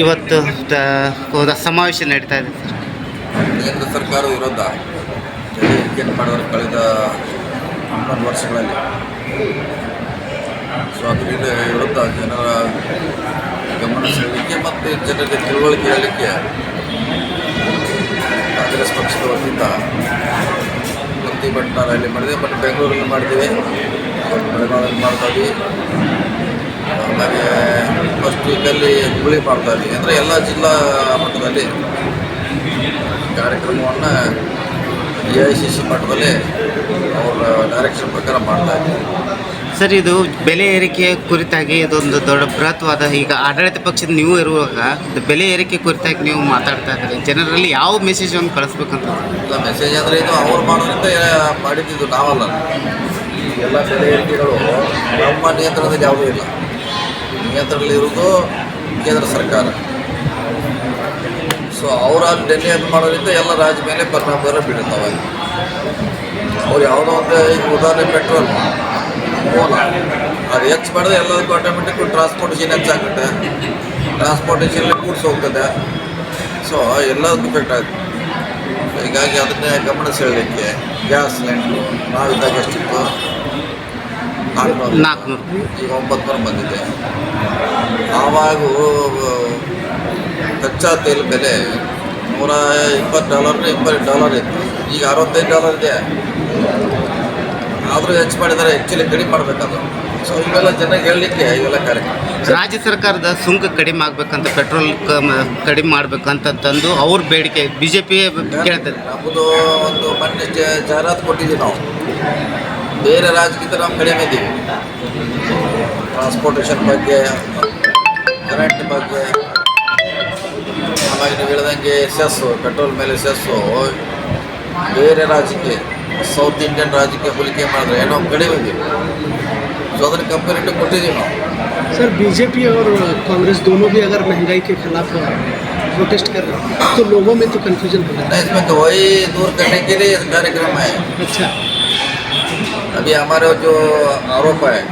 ಇವತ್ತು ಹೋದ ಸಮಾವೇಶ ನಡೀತಾ ಇದೆ ಸರ್. ಕೇಂದ್ರ ಸರ್ಕಾರ ವಿರುದ್ಧ ಏನು ಮಾಡಿದ್ರು ಕಳೆದ ಹನ್ನೊಂದು ವರ್ಷಗಳಲ್ಲಿ. ಸೊ ಅದರಿಂದ ವಿರುದ್ಧ ಜನರ ಗಮನ ಸೆಳೆಯಲಿಕ್ಕೆ ಮತ್ತು ಜನರಿಗೆ ತಿಳುವಳಿಕೆ ಹೇಳಲಿಕ್ಕೆ ಕಾಂಗ್ರೆಸ್ ಪಕ್ಷದ ವತಿಯಿಂದ ಪ್ರತಿಭಟನೆ ರ್ಯಾಲಿ ಮಾಡಿದೆ ಬಟ್ ಬೆಂಗಳೂರಲ್ಲಿ ಮಾಡಿದ್ದೀವಿ. ಬೆಳಗಾವಿಯಲ್ಲಿ ಮಾಡ್ತಾ ಇದ್ವಿ. ವೀಕಲ್ಲಿ ಹುಬ್ಬಳ್ಳಿ ಭಾಗದಲ್ಲಿ ಅಂದರೆ ಎಲ್ಲ ಜಿಲ್ಲಾ ಮಟ್ಟದಲ್ಲಿ ಕಾರ್ಯಕ್ರಮವನ್ನು ಎ ಐ ಸಿ ಸಿ ಮಟ್ಟದಲ್ಲಿ ಅವರ ಡೈರೆಕ್ಷನ್ ಪ್ರಕಾರ ಮಾಡ್ತಾ ಇದ್ದಾರೆ ಸರ್ ಇದು ಬೆಲೆ ಏರಿಕೆ ಕುರಿತಾಗಿ ಇದೊಂದು ದೊಡ್ಡ ಬೃಹತ್ವಾದ ಈಗ ಆಡಳಿತ ಪಕ್ಷದ ನೀವು ಇರುವಾಗ ಬೆಲೆ ಏರಿಕೆ ಕುರಿತಾಗಿ ನೀವು ಮಾತಾಡ್ತಾ ಇದ್ದೀರಿ. ಜನರಲ್ಲಿ ಯಾವ ಮೆಸೇಜ್ ಒಂದು ಕಳಿಸ್ಬೇಕಂತ? ಇಲ್ಲ ಮೆಸೇಜ್ ಅಂದರೆ ಇದು ಅವ್ರು ಮಾಡೋದ್ರಿಂದ ಮಾಡಿದ್ದು ನಾವಲ್ಲ. ಎಲ್ಲ ಬೆಲೆ ಏರಿಕೆಗಳು ನಮ್ಮ ನಿಯಂತ್ರಣದಲ್ಲಿ ಯಾವುದೂ ಇಲ್ಲ. ನಿಯಂತ್ರಣದಲ್ಲಿ ಇರುವುದು ಕೇಂದ್ರ ಸರ್ಕಾರ. ಸೊ ಅವರ ಅದು ಮಾಡೋದ್ರಿಂದ ಎಲ್ಲ ರಾಜ್ಯ ಮೇಲೆ ಪರಿಣಾಮ ಬೀಳುತ್ತವೆ. ಅವ್ರು ಯಾವುದೋ ಒಂದು ಈಗ ಉದಾಹರಣೆ ಪೆಟ್ರೋಲ್ ಮೂಲ ಅದು ಹೆಚ್ಚು ಮಾಡಿದ್ರೆ ಎಲ್ಲದಕ್ಕೂ ಆಟೋಮೆಟಿಕ್ ಟ್ರಾನ್ಸ್ಪೋರ್ಟೇಷನ್ ಹೆಚ್ಚಾಗುತ್ತೆ ಟ್ರಾನ್ಸ್ಪೋರ್ಟೇಷನ್ ಕೂಡ್ಸ್ ಹೋಗ್ತದೆ. ಸೊ ಎಲ್ಲದಕ್ಕೂ ಇಫೆಕ್ಟ್ ಆಗುತ್ತೆ. ಹೀಗಾಗಿ ಅದನ್ನೇ ಗಮನ ಸೆಳೆಯಲಿಕ್ಕೆ ಗ್ಯಾಸ್ ಸಿಲಿಂಡ್ರು, ನಾವಿದ್ದಾಗ ಎಷ್ಟಿತ್ತು? ನಾಲ್ಕುನೂರು. ಈಗ ಒಂಬತ್ತು ನೂರು ಬಂದಿದೆ. ಆವಾಗ ಕಚ್ಚಾ ತೈಲ ಬೆಲೆ ನೂರ ಇಪ್ಪತ್ತು ಡಾಲರ್ ಇಪ್ಪತ್ತು ಡಾಲರ್ ಇತ್ತು. ಈಗ ಅರವತ್ತೈದು ಡಾಲರ್ ಇದೆ. ಆದರೂ ಹೆಚ್ಚು ಮಾಡಿದರೆ ಆ್ಯಕ್ಚುಲಿ ಕಡಿಮೆ ಮಾಡಬೇಕದು. ಸೊ ಇವೆಲ್ಲ ಜನಕ್ಕೆ ಹೇಳಲಿಕ್ಕೆ ಇವೆಲ್ಲ ಕಾರ್ಯಕ್ರಮ ರಾಜ್ಯ ಸರ್ಕಾರದ ಸುಂಕ ಕಡಿಮೆ ಆಗ್ಬೇಕಂತ ಪೆಟ್ರೋಲ್ ಕಡಿಮೆ ಮಾಡ್ಬೇಕಂತಂದು ಅವ್ರ ಬೇಡಿಕೆ ಬಿ ಜೆ ಪಿ ಕೇಳ್ತದೆ ನಮ್ಮದು ಒಂದು ಮೊನ್ನೆ ಜಾಹೀರಾತು ಕೊಟ್ಟಿದ್ದೀವಿ ನಾವು. ಬೇರೆ ರಾಜ್ಯಕ್ಕಿಂತ ನಾವು ಕಡಿಮೆ ಇದ್ದೀವಿ ಟ್ರಾನ್ಸ್ಪೋರ್ಟೇಷನ್ ಬಗ್ಗೆ ಕರೆಂಟ್ ಬಗ್ಗೆ ಆಮೇಲೆ ನೀವು ಹೇಳ್ದಂಗೆ ಸೆಸ್ಸು ಪೆಟ್ರೋಲ್ ಮೇಲೆ ಸೆಸ್ಸು ಬೇರೆ ರಾಜ್ಯಕ್ಕೆ ಸೌತ್ ಇಂಡಿಯನ್ ರಾಜ್ಯಕ್ಕೆ ಹೋಲಿಕೆ ಮಾಡಿದ್ರೆ ಏನೋ ಕಡಿಮೆ ಇದ್ದೀವಿ ಸೊ ಅದನ್ನು ಕಂಪೇರಿಟಿವ್ ಕೊಟ್ಟಿದ್ದೀವಿ ನಾವು सर बीजेपी और कांग्रेस दोनों भी अगर महंगाई के खिलाफ प्रोटेस्ट कर रहे हैं तो लोगों में तो कन्फ्यूजन हो जाता इसमें तो वही दूर करने के लिए कार्यक्रम है है अच्छा अभी हमारा जो आरोप है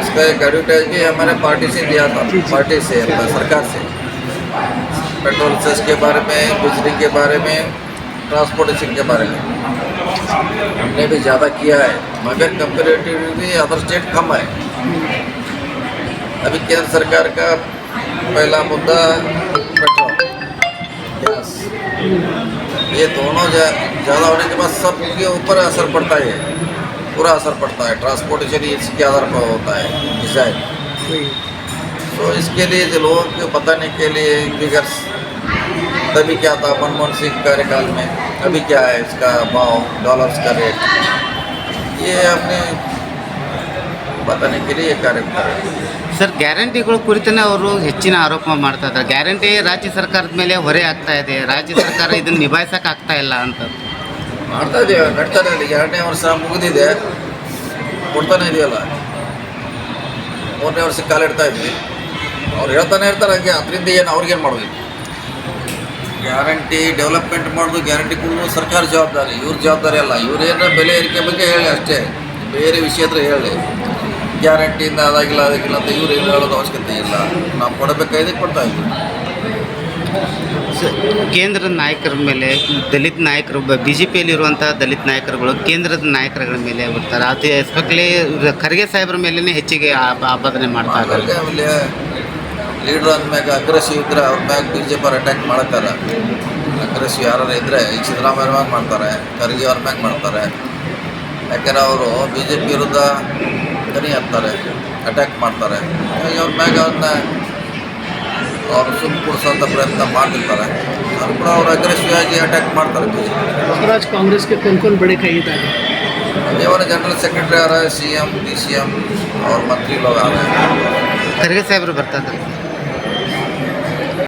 उसका एक एडवर्टाइज भी हमारे पार्टी से दिया था जी, जी। पार्टी से सरकार से। पेट्रोल सेस के बारे में बिजली के बारे में ट्रांसपोर्टेशन के बारे में। हमने भी ज़्यादा किया है मगर कंपेरेटिवली अदर स्टेट कम है। अभी केंद्र सरकार का पहला मुद्दा पेट्रोल। गैस ये दोनों ज्या- ज़्यादा होने के बाद सबके ऊपर असर पड़ता है। पूरा असर पड़ता है ट्रांसपोर्टेशन इसके आधार पर होता है डिज़ाइन वही तो इसके लिए जो लोगों को बताने के लिए फिगर्स तभी क्या था मनमोहन सिंह कार्यकाल में अभी क्या है इसका भाव डॉलर्स का रेट ये हमने बताने के लिए ये कार्य कर रहे हैं ಸರ್ ಗ್ಯಾರಂಟಿಗಳ ಕುರಿತನೇ ಅವರು ಹೆಚ್ಚಿನ ಆರೋಪ ಮಾಡ್ತಾ ಇದ್ದಾರೆ ಗ್ಯಾರಂಟಿ ರಾಜ್ಯ ಸರ್ಕಾರದ ಮೇಲೆ ಹೊರೆ ಆಗ್ತಾ ಇದೆ ರಾಜ್ಯ ಸರ್ಕಾರ ಇದನ್ನು ನಿಭಾಯಿಸಕ್ಕೆ ಆಗ್ತಾ ಇಲ್ಲ ಅಂತ ಮಾಡ್ತಾ ಇದೀವಿ ನಡ್ತಾನೆ ಇದೆ ಎರಡನೇ ವರ್ಷ ಮುಗಿದಿದೆ. ಕೊಡ್ತಾನೆ ಇದೆಯಲ್ಲ? ಮೂರನೇ ವರ್ಷಕ್ಕೆ ಕಾಲಿಡ್ತಾ ಇದ್ವಿ. ಅವ್ರು ಹೇಳ್ತಾನೆ ಇರ್ತಾರೆ ಹಾಗೆ. ಅದರಿಂದ ಏನು ಅವ್ರಿಗೇನು ಮಾಡಬೇಕು? ಗ್ಯಾರಂಟಿ ಡೆವಲಪ್ಮೆಂಟ್ ಮಾಡೋದು ಗ್ಯಾರಂಟಿ ಕೊಡೋದು ಸರ್ಕಾರ ಜವಾಬ್ದಾರಿ. ಇವ್ರ ಜವಾಬ್ದಾರಿ ಅಲ್ಲ. ಇವರೇನು ಬೆಲೆ ಏರಿಕೆ ಬಗ್ಗೆ ಹೇಳಿ ಅಷ್ಟೇ. ಬೇರೆ ವಿಷಯ ಹತ್ರ ಹೇಳಿ. ಗ್ಯಾರಂಟಿಯಿಂದ ಅದಾಗಿಲ್ಲ ಅದಾಗಿಲ್ಲ ಅಂತ ಇವ್ರು ಏನು ಹೇಳೋದು ಅವಶ್ಯಕತೆ ಇಲ್ಲ. ನಾವು ಕೊಡಬೇಕಾಗಿದೆ ಕೊಡ್ತಾ ಇದ್ದೀವಿ. ಸ- ಕೇಂದ್ರದ ನಾಯಕರ ಮೇಲೆ, ದಲಿತ ನಾಯಕರು, ಬಿ ಜೆ ಪಿಯಲ್ಲಿರುವಂಥ ದಲಿತ ನಾಯಕರುಗಳು ಕೇಂದ್ರದ ನಾಯಕರುಗಳ ಮೇಲೆ ಬರ್ತಾರೆ ಅದು ಎಸ್ಪೆಕ್ಟ್ಲಿ ಖರ್ಗೆ ಸಾಹೇಬ್ರ ಮೇಲೇ ಹೆಚ್ಚಿಗೆ ಆಪ- ಆಪಾದನೆ ಮಾಡ್ತಾ ಇದ್ದಾರೆ. ಹಾಗಾಗಿ ಆಮೇಲೆ ಲೀಡ್ರ್ ಅಂದ್ಮ್ಯಾಗ ಅಗ್ರೆಸಿವ್ ಇದ್ರೆ ಅವ್ರ ಮ್ಯಾಗ ಬಿ ಜೆ ಪಿ ಅವ್ರು ಅಟ್ಯಾಕ್ ಮಾಡ್ತಾರೆ ಅಗ್ರೆಸಿವ್ ಯಾರು ಇದ್ರೆ ಈಗ ಸಿದ್ದರಾಮಯ್ಯ ಮ್ಯಾಗ ಮಾಡ್ತಾರೆ, ಖರ್ಗೆ ಅವ್ರ ಮ್ಯಾಗ ಮಾಡ್ತಾರೆ. ಯಾಕಂದ್ರೆ ಅವರು ಬಿ ಜೆ ಪಿ ವಿರುದ್ಧ ದನಿ ಹಾಕ್ತಾರೆ ಅಟ್ಯಾಕ್ ಮಾಡ್ತಾರೆ. ಅವ್ರ ಮ್ಯಾಗ ಅವ್ರನ್ನ और सुप्रस प्रयत्न मातारे अर्पणा अटैक मतराज कांग्रेस के कौन कौन बड़े कई जनरल सेक्रेटरी आ रहा है सी एम और मंत्री लोग आ रहे हैं। खरगे साहेब बरत